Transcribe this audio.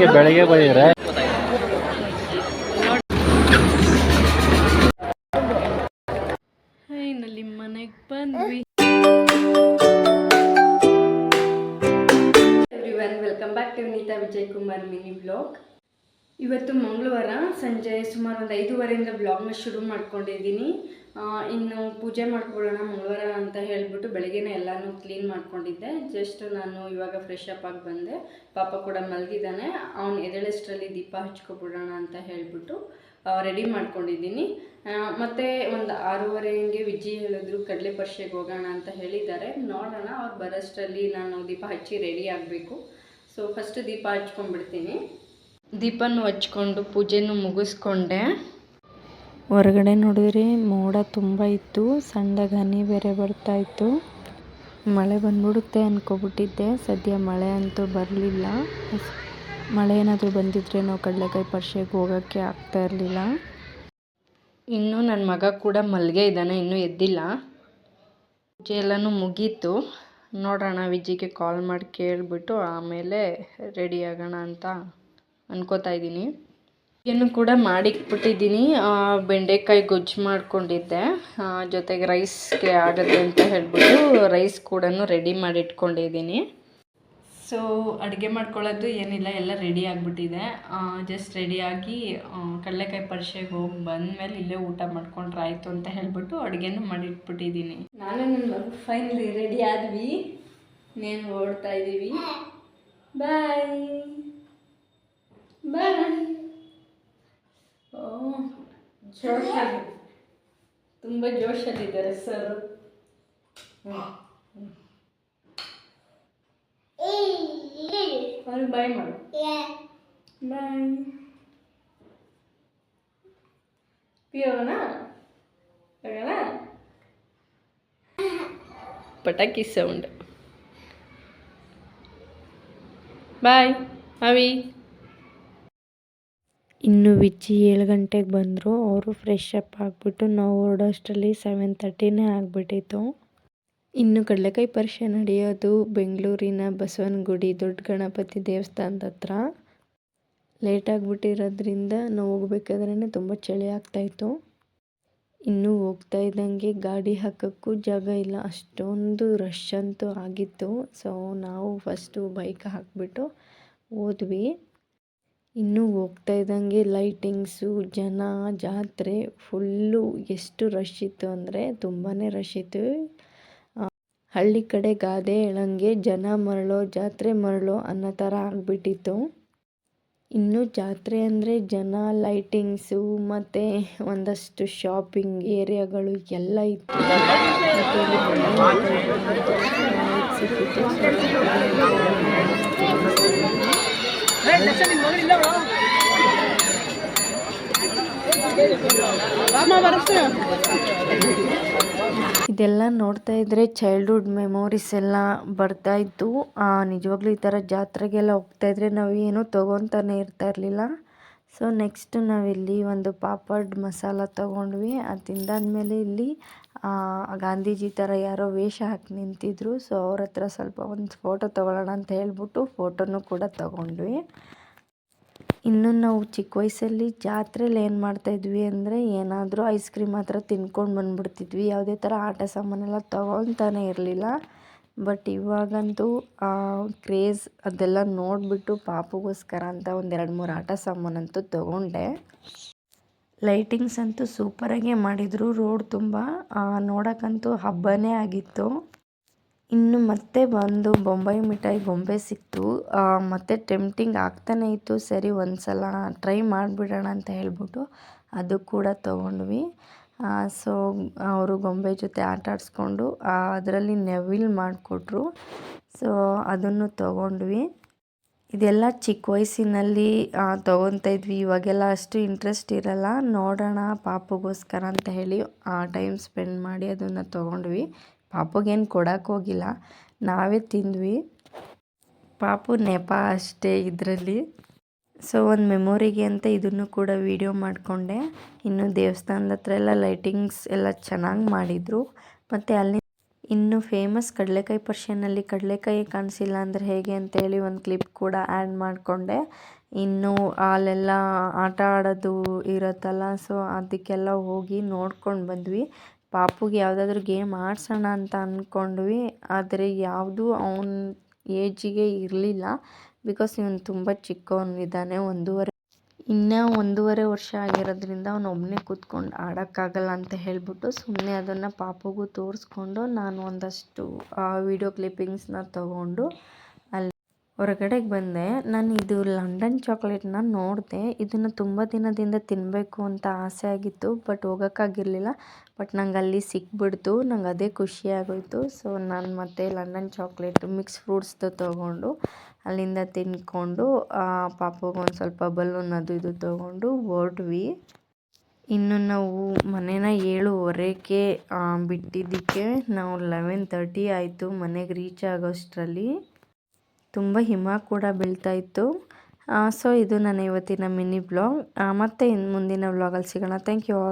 ಅದಕ್ಕೆ ಬೆಳಗ್ಗೆ ಬಂದಿದ್ರೆ. ನಲ್ಲಿ ಮನೆಗೆ ಬಂದ್ವಿ. Everyone welcome back to Neeta Vijay Kumar mini blog ಇವತ್ತು ಮಂಗಳವಾರ ಸಂಜೆ ಸುಮಾರು ಒಂದು ಐದೂವರೆಯಿಂದ ಬ್ಲಾಗ್ನ ಶುರು ಮಾಡ್ಕೊಂಡಿದ್ದೀನಿ. ಇನ್ನು ಪೂಜೆ ಮಾಡ್ಕೊಳ್ಳೋಣ ಮಂಗಳವಾರ ಅಂತ ಹೇಳಿಬಿಟ್ಟು ಬೆಳಗ್ಗೆನೇ ಎಲ್ಲನೂ ಕ್ಲೀನ್ ಮಾಡ್ಕೊಂಡಿದ್ದೆ. ಜಸ್ಟ್ ನಾನು ಇವಾಗ ಫ್ರೆಶ್ ಅಪ್ ಆಗಿ ಬಂದೆ. ಪಾಪ ಕೂಡ ಮಲಗಿದ್ದಾನೆ. ಅವ್ನು ಎದೆಳಷ್ಟರಲ್ಲಿ ದೀಪ ಹಚ್ಕೊಬಿಡೋಣ ಅಂತ ಹೇಳಿಬಿಟ್ಟು ರೆಡಿ ಮಾಡ್ಕೊಂಡಿದ್ದೀನಿ. ಮತ್ತು ಒಂದು ಆರೂವರೆ ಹಂಗೆ ವಿಜ್ಜಿ ಹೇಳಿದ್ರು, ಕಡಲೆ ಪರ್ಷೆಗೆ ಹೋಗೋಣ ಅಂತ ಹೇಳಿದ್ದಾರೆ. ನೋಡೋಣ, ಅವ್ರು ಬರೋಷ್ಟರಲ್ಲಿ ನಾನು ದೀಪ ಹಚ್ಚಿ ರೆಡಿ ಆಗಬೇಕು. ಸೊ ಫಸ್ಟ್ ದೀಪ ಹಚ್ಕೊಂಡ್ಬಿಡ್ತೀನಿ. ದೀಪನೂ ಹಚ್ಕೊಂಡು ಪೂಜೆನೂ ಮುಗಿಸ್ಕೊಂಡೆ. ಹೊರಗಡೆ ನೋಡಿದ್ರೆ ಮೋಡ ತುಂಬ ಇತ್ತು ಸಣ್ಣದಾಗಿ ಹನಿ ಬೇರೆ ಬರ್ತಾ ಇತ್ತು. ಮಳೆ ಬಂದ್ಬಿಡುತ್ತೆ ಅನ್ಕೊಬಿಟ್ಟಿದ್ದೆ. ಸದ್ಯ ಮಳೆ ಅಂತೂ ಬರಲಿಲ್ಲ. ಮಳೆ ಏನಾದರೂ ಬಂದಿದ್ರೆ ನಾವು ಕಡಲೆಕಾಯಿ ಪರಿಷೆಗೆ ಹೋಗೋಕ್ಕೆ ಆಗ್ತಾ ಇರಲಿಲ್ಲ. ಇನ್ನು ನನ್ನ ಮಗ ಕೂಡ ಮಲ್ಗೆ ಇದ್ದಾನೆ, ಇನ್ನೂ ಎದ್ದಿಲ್ಲ. ಪೂಜೆ ಎಲ್ಲನೂ ಮುಗೀತು. ನೋಡೋಣ, ವಿಜಿಗೆ ಕಾಲ್ ಮಾಡಿ ಕೇಳಿಬಿಟ್ಟು ಆಮೇಲೆ ರೆಡಿ ಆಗೋಣ ಅಂತ ಅನ್ಕೋತಾ ಇದ್ದೀನಿ. ಏನು ಕೂಡ ಮಾಡಿಕ್ಬಿಟ್ಟಿದ್ದೀನಿ ಬೆಂಡೆಕಾಯಿ ಗೊಜ್ಜು ಮಾಡಿಕೊಂಡಿದ್ದೆ. ಜೊತೆಗೆ ರೈಸ್ಗೆ ಆಗುತ್ತೆ ಅಂತ ಹೇಳ್ಬಿಟ್ಟು ರೈಸ್ ಕೂಡ ರೆಡಿ ಮಾಡಿಟ್ಕೊಂಡಿದ್ದೀನಿ. ಸೊ ಅಡುಗೆ ಮಾಡ್ಕೊಳ್ಳೋದು ಏನಿಲ್ಲ, ಎಲ್ಲ ರೆಡಿ ಆಗಿಬಿಟ್ಟಿದೆ. ಜಸ್ಟ್ ರೆಡಿಯಾಗಿ ಕಡಲೆಕಾಯಿ ಪರಿಷೆಗೆ ಹೋಗಿ ಬಂದಮೇಲೆ ಇಲ್ಲೇ ಊಟ ಮಾಡ್ಕೊಂಡ್ರೆ ಆಯಿತು ಅಂತ ಹೇಳ್ಬಿಟ್ಟು ಅಡುಗೆನೂ ಮಾಡಿಟ್ಬಿಟ್ಟಿದ್ದೀನಿ. ನಾನು ನನ್ನ ಫೈನಲಿ ರೆಡಿ ಆದ್ವಿ. ನೇನು ಓಡ್ತಾ ಇದ್ದೀವಿ ಬಾಯ್ ಬಾಯ್ ಜೋಶಲ್ಲಿ ತುಂಬ ಜೋಶಲ್ಲಿದ್ದಾರೆ ಸರ್ ಅವ್ರಿಗೆ ಬಾಯ್ ಮಾಡು. ಬಾಯ್ ಪಿ ಹೋಗೋಣ ಹೋಗೋಣ ಪಟಾಕಿ ಸೌಂಡ್ ಬಾಯ್ ಅವಿ ಇನ್ನು ವಿಜ್ಜಿ ಏಳು ಗಂಟೆಗೆ ಬಂದರು. ಅವರು ಫ್ರೆಶ್ ಅಪ್ ಆಗಿಬಿಟ್ಟು ನಾವು ಹೊರಡೋಷ್ಟರಲ್ಲಿ ಸೆವೆನ್ ತರ್ಟಿನೇ ಆಗಿಬಿಟ್ಟಿತ್ತು. ಇನ್ನು ಕಡಲೆಕಾಯಿ ಪರಿಷೆ ನಡೆಯೋದು ಬೆಂಗಳೂರಿನ ಬಸವನಗುಡಿ ದೊಡ್ಡ ಗಣಪತಿ ದೇವಸ್ಥಾನದ ಹತ್ರ. ಲೇಟ್ ಆಗಿಬಿಟ್ಟಿರೋದ್ರಿಂದ ನಾವು ಹೋಗ್ಬೇಕಾದ್ರೇ ತುಂಬ ಚಳಿ ಆಗ್ತಾಯಿತ್ತು ಇನ್ನೂ ಹೋಗ್ತಾ ಇದ್ದಂಗೆ ಗಾಡಿ ಹಾಕೋಕ್ಕೂ ಜಾಗ ಇಲ್ಲ. ಅಷ್ಟೊಂದು ರಶ್ ಅಂತೂ ಆಗಿತ್ತು. ಸೊ ನಾವು ಫಸ್ಟು ಬೈಕ್ ಹಾಕಿಬಿಟ್ಟು ಹೋದ್ವಿ. ಇನ್ನೂ ಹೋಗ್ತಾ ಇದ್ದಂಗೆ ಲೈಟಿಂಗ್ಸು ಜನ, ಜಾತ್ರೆ ಫುಲ್ಲು ಎಷ್ಟು ರಶ್ ಇತ್ತು ಅಂದರೆ ತುಂಬಾ ರಶ್ ಇತ್ತು. ಹಳ್ಳಿ ಕಡೆ ಗಾದೆ ಹೇಳಂಗೆ ಜನ ಮರಳೋ, ಜಾತ್ರೆ ಮರಳೋ ಅನ್ನೋ ಥರ ಆಗಿಬಿಟ್ಟಿತ್ತು. ಇನ್ನು ಜಾತ್ರೆ ಅಂದರೆ ಜನ ಲೈಟಿಂಗ್ಸು ಮತ್ತು ಒಂದಷ್ಟು ಶಾಪಿಂಗ್ ಏರಿಯಾಗಳು ಎಲ್ಲ ಇತ್ತು. ಇದೆಲ್ಲ ನೋಡ್ತಾ ಇದ್ರೆ ಚೈಲ್ಡ್ಹುಡ್ ಮೆಮೊರೀಸ್ ಎಲ್ಲ ಬರ್ತಾ ಇತ್ತು. ನಿಜವಾಗ್ಲೂ ಈ ಥರ ಜಾತ್ರೆಗೆಲ್ಲ ಹೋಗ್ತಾ ಇದ್ರೆ ನಾವು ಏನೂ ತೊಗೊತಾನೆ ಇರ್ತಾ ಇರಲಿಲ್ಲ. ಸೊ ನೆಕ್ಸ್ಟ್ ನಾವಿಲ್ಲಿ ಒಂದು ಪಾಪಡ್ ಮಸಾಲ ತೊಗೊಂಡ್ವಿ. ಅದು ತಿಂದಾದ್ಮೇಲೆ ಇಲ್ಲಿ ಗಾಂಧೀಜಿ ಥರ ಯಾರೋ ವೇಷ ಹಾಕಿ ನಿಂತಿದ್ರು. ಸೊ ಅವ್ರ ಹತ್ರ ಸ್ವಲ್ಪ ಒಂದು ಫೋಟೋ ತೊಗೊಳ್ಳೋಣ ಅಂತ ಹೇಳ್ಬಿಟ್ಟು ಫೋಟೋನು ಕೂಡ ತೊಗೊಂಡ್ವಿ. ಇನ್ನು ನಾವು ಚಿಕ್ಕ ವಯಸ್ಸಲ್ಲಿ ಜಾತ್ರೆಲಿ ಏನು ಮಾಡ್ತಾಯಿದ್ವಿ ಅಂದರೆ ಏನಾದರೂ ಐಸ್ ಕ್ರೀಮ್ ಹತ್ರ ತಿನ್ಕೊಂಡು ಬಂದ್ಬಿಡ್ತಿದ್ವಿ. ಯಾವುದೇ ಥರ ಆಟ ಸಾಮಾನೆಲ್ಲ ತೊಗೊಳ್ತಾನೆ ಇರಲಿಲ್ಲ. ಬಟ್ ಇವಾಗಂತೂ ಕ್ರೇಜ್ ಅದೆಲ್ಲ ನೋಡಿಬಿಟ್ಟು ಪಾಪಗೋಸ್ಕರ ಅಂತ ಒಂದು ಎರಡು ಮೂರು ಆಟ ಸಾಮಾನಂತೂ ತೊಗೊಂಡೆ. ಲೈಟಿಂಗ್ಸ್ ಅಂತೂ ಸೂಪರಾಗೇ ಮಾಡಿದರು. ರೋಡ್ ತುಂಬ ನೋಡೋಕ್ಕಂತೂ ಹಬ್ಬನೇ ಆಗಿತ್ತು. ಇನ್ನು ಮತ್ತೆ ಬಂದು ಬೊಂಬೈ ಮಿಠಾಯಿ ಬೊಂಬೆ ಸಿಕ್ತು. ಮತ್ತೆ ಟೆಂಪ್ಟಿಂಗ್ ಆಗ್ತಾನೆ ಇತ್ತು. ಸರಿ, ಒಂದ್ಸಲ ಟ್ರೈ ಮಾಡಿಬಿಡೋಣ ಅಂತ ಹೇಳ್ಬಿಟ್ಟು ಅದು ಕೂಡ ತೊಗೊಂಡ್ವಿ. ಸೊ ಅವರು ಗೊಂಬೆ ಜೊತೆ ಆಟ ಆಡಿಸ್ಕೊಂಡು ಅದರಲ್ಲಿ ನೆವಿಲ್ ಮಾಡಿಕೊಟ್ರು. ಸೊ ಅದನ್ನು ತೊಗೊಂಡ್ವಿ. ಇದೆಲ್ಲ ಚಿಕ್ಕ ವಯಸ್ಸಿನಲ್ಲಿ ತೊಗೊತಾ ಇದ್ವಿ. ಇವಾಗೆಲ್ಲ ಅಷ್ಟು ಇಂಟ್ರೆಸ್ಟ್ ಇರಲ್ಲ. ನೋಡೋಣ ಪಾಪುಗೋಸ್ಕರ ಅಂತ ಹೇಳಿ ಟೈಮ್ ಸ್ಪೆಂಡ್ ಮಾಡಿ ಅದನ್ನು ತೊಗೊಂಡ್ವಿ. ಪಾಪುಗೇನು ಕೊಡೋಕ್ಕೋಗಿಲ್ಲ ಹೋಗಿಲ್ಲ. ನಾವೇ ತಿಂದ್ವಿ. ಪಾಪು ನೆಪ ಅಷ್ಟೇ ಇದರಲ್ಲಿ. ಸೊ ಒಂದು ಮೆಮೊರಿಗೆ ಅಂತ ಇದನ್ನು ಕೂಡ ವೀಡಿಯೋ ಮಾಡಿಕೊಂಡೆ. ಇನ್ನು ದೇವಸ್ಥಾನದ ಹತ್ರ ಎಲ್ಲ ಲೈಟಿಂಗ್ಸ್ ಎಲ್ಲ ಚೆನ್ನಾಗಿ ಮಾಡಿದರು. ಮತ್ತು ಅಲ್ಲಿ ಇನ್ನು ಫೇಮಸ್ ಕಡಲೆಕಾಯಿ ಪರ್ಷನಲ್ಲಿ ಕಡಲೆಕಾಯಿ ಕಾಣಿಸಿಲ್ಲ ಅಂದರೆ ಹೇಗೆ ಅಂತೇಳಿ ಒಂದು ಕ್ಲಿಪ್ ಕೂಡ ಆ್ಯಡ್ ಮಾಡಿಕೊಂಡೆ. ಇನ್ನು ಅಲ್ಲೆಲ್ಲ ಆಟ ಆಡೋದು ಇರುತ್ತಲ್ಲ ಸೊ ಅದಕ್ಕೆಲ್ಲ ಹೋಗಿ ನೋಡ್ಕೊಂಡು ಬಂದ್ವಿ. ಪಾಪುಗೆ ಯಾವುದಾದ್ರೂ ಗೇಮ್ ಆಡ್ಸೋಣ ಅಂತ ಅಂದ್ಕೊಂಡ್ವಿ ಆದರೆ ಯಾವುದೂ ಅವನ ಏಜಿಗೆ ಇರಲಿಲ್ಲ. ಬಿಕಾಸ್ ಇವನು ತುಂಬ ಚಿಕ್ಕವನಿದ್ದಾನೆ, ಒಂದೂವರೆ ಇನ್ನೂ ಒಂದೂವರೆ ವರ್ಷ ಆಗಿರೋದ್ರಿಂದ ಅವ್ನು ಒಬ್ಬನೇ ಕೂತ್ಕೊಂಡು ಆಡೋಕ್ಕಾಗಲ್ಲ ಅಂತ ಹೇಳಿಬಿಟ್ಟು ಸುಮ್ಮನೆ ಅದನ್ನು ಪಾಪುಗೂ ತೋರಿಸ್ಕೊಂಡು ನಾನು ಒಂದಷ್ಟು ವೀಡಿಯೋ ಕ್ಲಿಪ್ಪಿಂಗ್ಸನ್ನ ತಗೊಂಡು ಹೊರಗಡೆಗೆ ಬಂದೆ. ನಾನು ಇದು ಲಂಡನ್ ಚಾಕ್ಲೇಟ್ನ ನೋಡಿದೆ. ಇದನ್ನು ತುಂಬ ದಿನದಿಂದ ತಿನ್ನಬೇಕು ಅಂತ ಆಸೆ ಆಗಿತ್ತು, ಬಟ್ ಹೋಗೋಕ್ಕಾಗಿರಲಿಲ್ಲ. ಬಟ್ ನಂಗೆ ಅಲ್ಲಿ ಸಿಕ್ಬಿಡ್ತು. ನಂಗೆ ಅದೇ ಖುಷಿ ಆಗೋಯಿತು. ಸೊ, ನಾನು ಮತ್ತೆ ಲಂಡನ್ ಚಾಕ್ಲೇಟ್ ಮಿಕ್ಸ್ ಫ್ರೂಟ್ಸ್ದು ತೊಗೊಂಡು, ಅಲ್ಲಿಂದ ತಿನ್ಕೊಂಡು ಒಂದು ಸ್ವಲ್ಪ ಬಲೂನ್ ಅದು ಇದು ತೊಗೊಂಡು ಹೊರಟ್ವಿ. ಇನ್ನು ನಾವು ಮನೇನ ಏಳುವರೆಗೆ ಬಿಟ್ಟಿದ್ದಕ್ಕೆ ನಾವು ಲೆವೆನ್ ತರ್ಟಿ ಆಯಿತು ಮನೆಗೆ ರೀಚ್ ಆಗೋಷ್ಟರಲ್ಲಿ. ತುಂಬ ಹಿಮ ಕೂಡ ಬೀಳ್ತಾ ಇತ್ತು. ಸೊ ಇದು ನನ್ನ ಇವತ್ತಿನ ಮಿನಿ ಬ್ಲಾಗ್. ಮತ್ತೆ ಇನ್ನು ಮುಂದಿನ ಬ್ಲಾಗಲ್ಲಿ ಸಿಗೋಣ. Thank you